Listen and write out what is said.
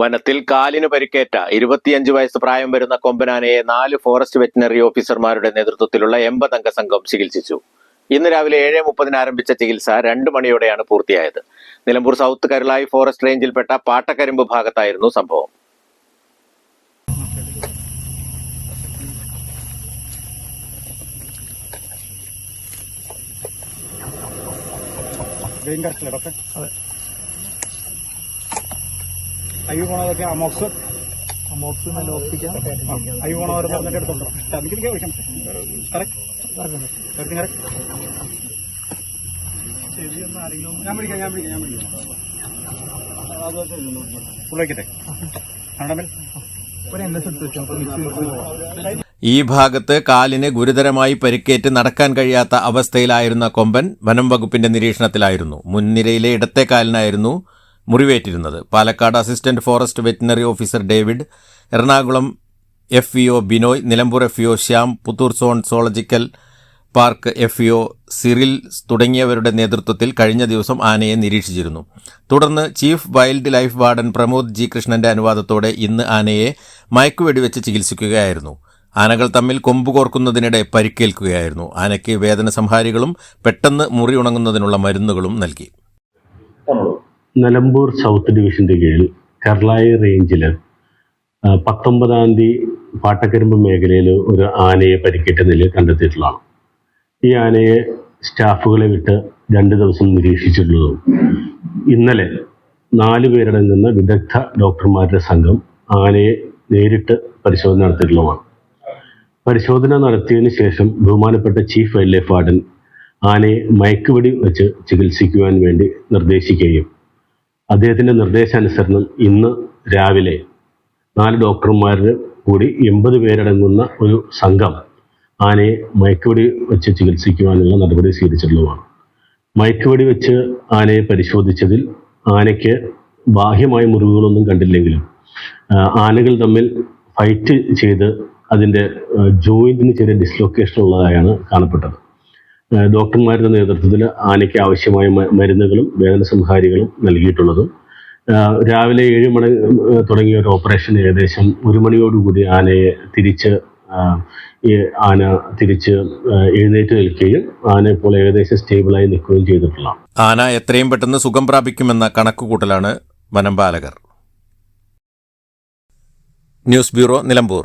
വനത്തിൽ കാലിന് പരിക്കേറ്റ ഇരുപത്തിയഞ്ച് വയസ്സ് പ്രായം വരുന്ന കൊമ്പനാനയെ നാല് ഫോറസ്റ്റ് വെറ്റിനറി ഓഫീസർമാരുടെ നേതൃത്വത്തിലുള്ള എൺപതംഗ സംഘം ചികിത്സിച്ചു. ഇന്ന് രാവിലെ ഏഴ് മുപ്പതിന് ആരംഭിച്ച ചികിത്സ രണ്ട് മണിയോടെയാണ് പൂർത്തിയായത്. നിലമ്പൂർ സൗത്ത് കരുളായി ഫോറസ്റ്റ് റേഞ്ചിൽപ്പെട്ട പാട്ടക്കരിമ്പ് ഭാഗത്തായിരുന്നു സംഭവം. ഡോക്ടർ പോണതൊക്കെ അമോക്സ് അമോക്സ് നല്ല ഓർപ്പിക്കാം ഐ പോണവർ പറഞ്ഞിട്ട് എടുത്തോണ്ടോ? അതിലേക്ക് വിളിക്കാം കറക്റ്റ് കറക്റ്റ് ഞാൻ വിളിക്കാം ഞാൻ വിളിക്കാം ഞാൻ വിളിക്കാം. ഉള്ളിലേക്കട്ടെ കണ്ടമേൽ ഒരു എൻ എസ് എടുത്ത് ഈ ഭാഗത്ത് കാലിന് ഗുരുതരമായി പരിക്കേറ്റ് നടക്കാൻ കഴിയാത്ത അവസ്ഥയിലായിരുന്ന കൊമ്പൻ വനം വകുപ്പിന്റെ നിരീക്ഷണത്തിലായിരുന്നു. മുൻനിരയിലെ ഇടത്തെ കാലിനായിരുന്നു മുറിവേറ്റിരുന്നത്. Palakkad assistant forest veterinary officer David Ernakulam F EO Binoy Nilambur F EO Shyam Puthur zone zoological park F E O Cyril തുടങ്ങിയവരുടെ നേതൃത്വത്തിൽ കഴിഞ്ഞ ദിവസം ആനയെ നിരീക്ഷിച്ചിരുന്നു. തുടർന്ന് chief wildlife warden Pramod G കൃഷ്ണന്റെ അനുവാദത്തോടെ ഇന്ന് ആനയെ മയക്കുവെടിവെച്ച് ചികിത്സിക്കുകയായിരുന്നു. ആനകൾ തമ്മിൽ കൊമ്പ് കോർക്കുന്നതിനിടെ പരിക്കേൽക്കുകയായിരുന്നു. ആനയ്ക്ക് വേദന സംഹാരികളും പെട്ടെന്ന് മുറി ഉണങ്ങുന്നതിനുള്ള മരുന്നുകളും നൽകി. നിലമ്പൂർ സൗത്ത് ഡിവിഷന്റെ കീഴിൽ കർളായി റേഞ്ചിൽ പത്തൊമ്പതാം തീയതി പാട്ടക്കരിമ്പ് മേഖലയിൽ ഒരു ആനയെ പരിക്കേറ്റ നിലയിൽ കണ്ടെത്തിയിട്ടുള്ളതാണ്. ഈ ആനയെ സ്റ്റാഫുകളെ വിട്ട് രണ്ട് ദിവസം നിരീക്ഷിച്ചിട്ടുള്ളതും ഇന്നലെ നാല് പേരടങ്ങുന്ന വിദഗ്ധ ഡോക്ടർമാരുടെ സംഘം ആനയെ നേരിട്ട് പരിശോധന നടത്തിയിട്ടുള്ളതാണ്. പരിശോധന നടത്തിയതിനു ശേഷം ബഹുമാനപ്പെട്ട ചീഫ് വൈൽഡ് ലൈഫ് വാർഡൻ ആനയെ മയക്കുവെടി വെച്ച് ചികിത്സിക്കുവാൻ വേണ്ടി നിർദ്ദേശിക്കുകയും അദ്ദേഹത്തിന്റെ നിർദ്ദേശാനുസരണം ഇന്ന് രാവിലെ നാല് ഡോക്ടർമാരുടെ കൂടി എൺപത് പേരടങ്ങുന്ന ഒരു സംഘം ആനയെ മയക്കുവെടി വെച്ച് ചികിത്സിക്കുവാനുള്ള നടപടി സ്വീകരിച്ചിട്ടുള്ളതാണ്. മയക്കുവെടി വെച്ച് ആനയെ പരിശോധിച്ചതിൽ ആനയ്ക്ക് ബാഹ്യമായ മുറിവുകളൊന്നും കണ്ടില്ലെങ്കിലും ആനകൾ തമ്മിൽ ഫൈറ്റ് ചെയ്ത് അതിന്റെ ജോയിന്റിന് ചെറിയ ഡിസ്ലൊക്കേഷൻ ഉള്ളതായാണ് കാണപ്പെട്ടത്. ഡോക്ടർമാരുടെ നേതൃത്വത്തിൽ ആനയ്ക്ക് ആവശ്യമായ മരുന്നുകളും വേദന സംഹാരികളും നൽകിയിട്ടുള്ളതും രാവിലെ ഏഴ് മണി തുടങ്ങിയ ഒരു ഓപ്പറേഷൻ ഏകദേശം ഒരു മണിയോടുകൂടി ആനയെ തിരിച്ച് ആന തിരിച്ച് എഴുന്നേറ്റ് നിൽക്കുകയും ആന ഇപ്പോൾ ഏകദേശം സ്റ്റേബിളായി നിൽക്കുകയും ചെയ്തിട്ടുള്ള ആന എത്രയും പെട്ടെന്ന് സുഖം പ്രാപിക്കുമെന്ന കണക്കുകൂട്ടലാണ് വനംപാലകർ ന്യൂസ് ബ്യൂറോ നിലമ്പൂർ.